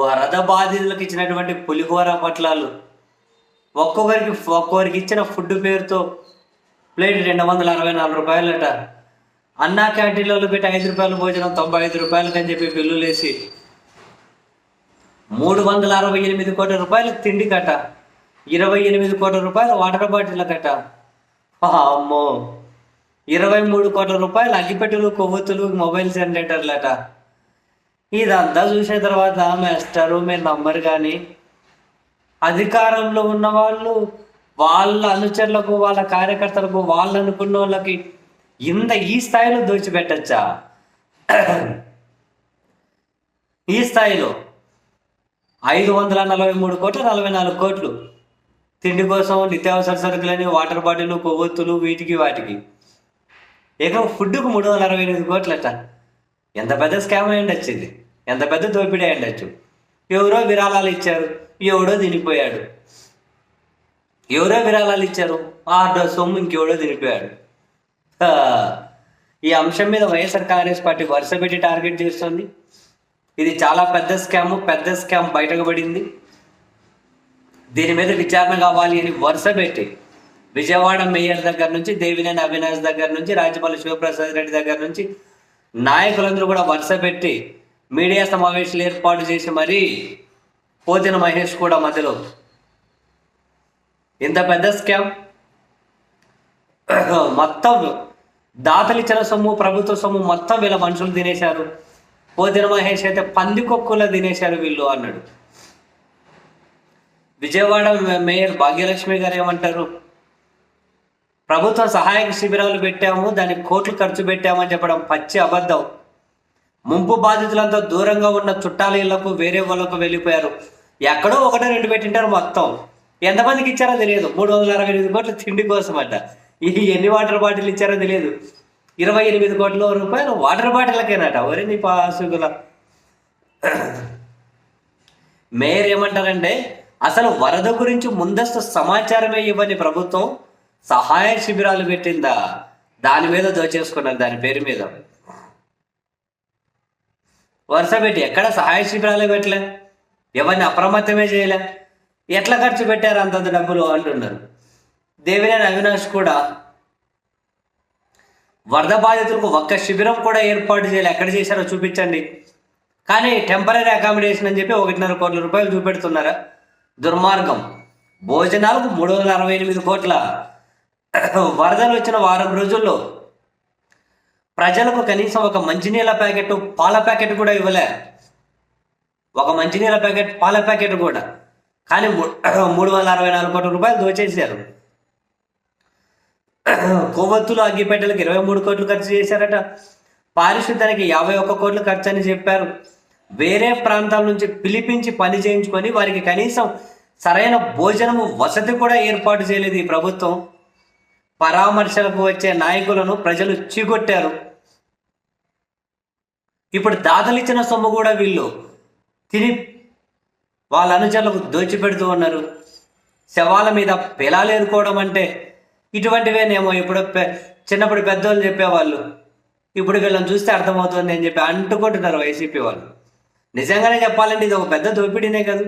వరద బాధితులకు ఇచ్చినటువంటి పులిహోర పట్లాలు ఒక్కొక్కరికి ఒక్కొక్కరికి ఇచ్చిన ఫుడ్ పేరుతో ప్లేట్ రెండు వందల అరవై నాలుగు రూపాయలట. అన్నా క్యాంటీన్లలో పెట్టి ఐదు రూపాయలు భోజనం తొంభై ఐదు రూపాయలకి అని చెప్పి బిల్లులు వేసి మూడు వందల అరవై ఎనిమిది కోట్ల రూపాయలు తిండి కట్ట ఇరవై ఎనిమిది కోట్ల రూపాయలు వాటర్ బాటిల్ కట్ట అమ్మో! ఇరవై మూడు కోట్ల రూపాయలు అగ్గిపెట్టెలు కొవ్వొత్తులు మొబైల్ జనరేటర్లట. ఇదంతా చూసిన తర్వాత మాస్టరు మీరు నమ్మరు కానీ అధికారంలో ఉన్న వాళ్ళు వాళ్ళ అనుచరులకు వాళ్ళ కార్యకర్తలకు వాళ్ళు అనుకున్న వాళ్ళకి ఇంత ఈ స్థాయిలో దోచిపెట్టచ్చా? ఈ స్థాయిలో ఐదు వందల నలభై మూడు కోట్లు నలభై నాలుగు కోట్లు తిండి కోసం నిత్యావసర సరుకులని వాటర్ బాటిల్ కొవ్వొత్తులు వీటికి వాటికి. ఏదో ఫుడ్కు మూడు వందల అరవై ఎనిమిది కోట్లట. ఎంత పెద్ద స్కామ్ అయ్యండి వచ్చింది ఎంత పెద్ద దోపిడీ అయి ఉండొచ్చు. ఎవరో విరాళాలు ఇచ్చారు ఎవడో తినిపోయాడు. ఎవరో విరాళాలు ఇచ్చారు ఆ సొమ్ము ఇంకెవడో తినిపోయాడు. ఈ అంశం మీద వైఎస్ఆర్ కాంగ్రెస్ పార్టీ వరుస పెట్టి టార్గెట్ చేస్తుంది. ఇది చాలా పెద్ద స్కామ్ పెద్ద స్కామ్ బయటకు పడింది. దీని మీద విచారణ కావాలి అని వరుస పెట్టి విజయవాడ మేయర్ దగ్గర నుంచి దేవినేని అవినాష్ దగ్గర నుంచి రాజమల్లి శివప్రసాద్ రెడ్డి దగ్గర నుంచి నాయకులందరూ కూడా వరుస పెట్టి మీడియా సమావేశాలు ఏర్పాటు చేసి మరీ పోతిన మహేష్ కూడా మధ్యలో. ఇంత పెద్ద స్కామ్? మొత్తం దాతలు ఇచ్చిన సొమ్ము ప్రభుత్వ సొమ్ము మొత్తం వీళ్ళ మనుషులు తినేశారు. పోతిన మహేష్ అయితే పందికొక్కులా తినేశారు వీళ్ళు అన్నాడు. విజయవాడ మేయర్ భాగ్యలక్ష్మి గారు ఏమంటారు? ప్రభుత్వ సహాయక శిబిరాలు పెట్టాము దానికి కోట్లు ఖర్చు పెట్టామని చెప్పడం పచ్చి అబద్ధం. ముంపు బాధితులంతా దూరంగా ఉన్న చుట్టాల ఇళ్ళకు వేరే వాళ్ళకు వెళ్ళిపోయారు. ఎక్కడో ఒకటో రెండు పెట్టింటారు మొత్తం. ఎంతమందికి ఇచ్చారో తెలియదు. మూడు వందల అరవై ఎనిమిది కోట్ల తిండి కోసం అంట ఇది ఎన్ని వాటర్ బాటిల్ ఇచ్చారో తెలియదు. ఇరవై ఎనిమిది కోట్ల రూపాయలు వాటర్ బాటిల్కేనట ఒరే నీ పాసుగుల. మేయర్ ఏమంటారంటే అసలు వరద గురించి ముందస్తు సమాచారమే ఇవ్వని ప్రభుత్వం సహాయ శిబిరాలు పెట్టిందా? దాని మీద దోచేసుకున్నారు దాని పేరు మీద. వరుస పెట్టి ఎక్కడ సహాయ శిబిరాలే పెట్టలే? ఎవరిని అప్రమత్తమే చేయలే? ఎట్లా ఖర్చు పెట్టారు అంతంత డబ్బులు అంటున్నారు. దేవినేని అవినాష్ కూడా వరద బాధితులకు ఒక్క శిబిరం కూడా ఏర్పాటు చేయాలి. ఎక్కడ చేశారో చూపించండి. కానీ టెంపరీ అకామిడేషన్ అని చెప్పి ఒకటిన్నర కోట్ల రూపాయలు చూపెడుతున్నారా? దుర్మార్గం. భోజనాలకు మూడు వందల అరవై ఎనిమిది కోట్ల. వరదలు వచ్చిన వారం రోజుల్లో ప్రజలకు కనీసం ఒక మంచినీళ్ళ ప్యాకెట్ పాల ప్యాకెట్ కూడా ఇవ్వలే. ఒక మంచినీళ్ళ ప్యాకెట్ పాల ప్యాకెట్ కూడా. కానీ మూడు వందల అరవై నాలుగు కోట్ల రూపాయలు దోచేశారు. కొవ్వొత్తులు అగ్గిపెట్టెలకు ఇరవై మూడు కోట్లు ఖర్చు చేశారట. పారిశుద్ధ్యానికి యాభై ఒక్క కోట్లు ఖర్చు అని చెప్పారు. వేరే ప్రాంతాల నుంచి పిలిపించి పని చేయించుకొని వారికి కనీసం సరైన భోజనము వసతి కూడా ఏర్పాటు చేయలేదు ఈ ప్రభుత్వం. పరామర్శలకు వచ్చే నాయకులను ప్రజలు చీకొట్టారు. ఇప్పుడు దాతలిచ్చిన సొమ్ము కూడా వీళ్ళు. తిని వాళ్ళ అనుచరులకు దోచిపెడుతూ ఉన్నారు. శవాల మీద పిలాలు ఏరుకోవడం అంటే ఇటువంటివేనేమో ఇప్పుడు పె- చిన్నప్పుడు పెద్దోళ్ళు చెప్పేవాళ్ళు. ఇప్పుడు వీళ్ళని చూస్తే అర్థమవుతుంది అని చెప్పి అంటుకుంటున్నారు వైసీపీ వాళ్ళు. నిజంగానే చెప్పాలంటే ఇది ఒక పెద్ద దోపిడీనే కదా.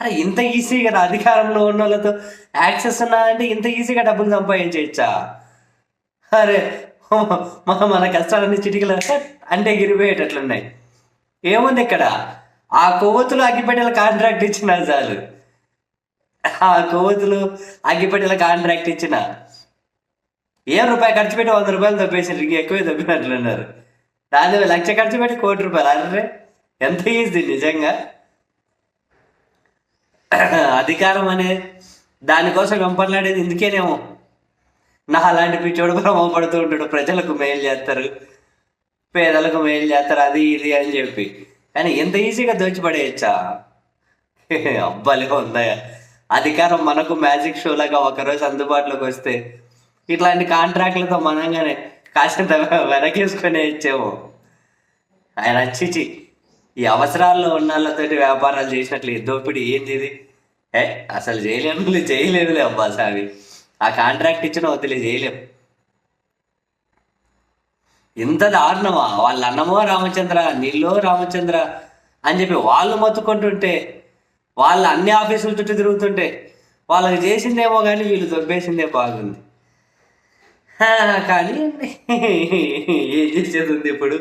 అరే ఇంత ఈజీగా అధికారంలో ఉన్న వాళ్ళతో యాక్సెస్ ఉన్నదంటే ఇంత ఈజీగా డబ్బులు సంపాదించవచ్చా అరే మన మన కష్టాలన్నీ చిటికలు అంటే గిరిపోయేటట్లున్నాయి. ఏముంది ఇక్కడ? ఆ కొవ్వొత్తులు అగ్గిపెట్టెల కాంట్రాక్ట్ ఇచ్చిన చాలు. ఆ కొవ్వొత్తులు అగ్గిపెట్టెల కాంట్రాక్ట్ ఇచ్చిన. ఏ రూపాయి ఖర్చు పెట్టి వంద రూపాయలు తప్పేసారు ఇంక ఎక్కువే తప్పినట్లున్నారు దాని లక్ష ఖర్చు పెట్టి కోటి రూపాయలు. అర్రే ఎంత ఈజీ నిజంగా? అధికారం అనే దానికోసం వెంపర్లాడేది ఇందుకేనేమో. నా అలాంటి పిచ్చోడు భ్రమపడుతూ ఉంటాడు. ప్రజలకు మేలు చేస్తారు. పేదలకు మేలు చేస్తారు. అది ఇది అని చెప్పి. కానీ ఎంత ఈజీగా దోచిపడేయచ్చా అబ్బాలిగా ఉందయ్యా. అధికారం మనకు మ్యాజిక్ షో లాగా ఒకరోజు అందుబాటులోకి వస్తే ఇట్లాంటి కాంట్రాక్ట్లతో మనంగానే కాసింత వెనకేసుకునే ఇచ్చేమో. ఆయన చిచి ఈ అవసరాల్లో ఉన్న వాళ్ళతోటి వ్యాపారాలు చేసినట్లు ఈ దోపిడీ ఏంది ఇది ఏ అసలు చేయలేము చేయలేదులే అబ్బా సామి. ఆ కాంట్రాక్ట్ ఇచ్చిన వదిలే చేయలేం ఇంత దారుణమా? వాళ్ళ అన్నమో రామచంద్ర నీళ్ళో రామచంద్ర అని చెప్పి వాళ్ళు మొత్తుకుంటుంటే వాళ్ళు అన్ని ఆఫీసుల చుట్టూ తిరుగుతుంటే వాళ్ళకి చేసిందేమో కానీ వీళ్ళు దొబ్బేసిందే బాగుంది. కానీ ఏం చేసేది ఉంది ఇప్పుడు?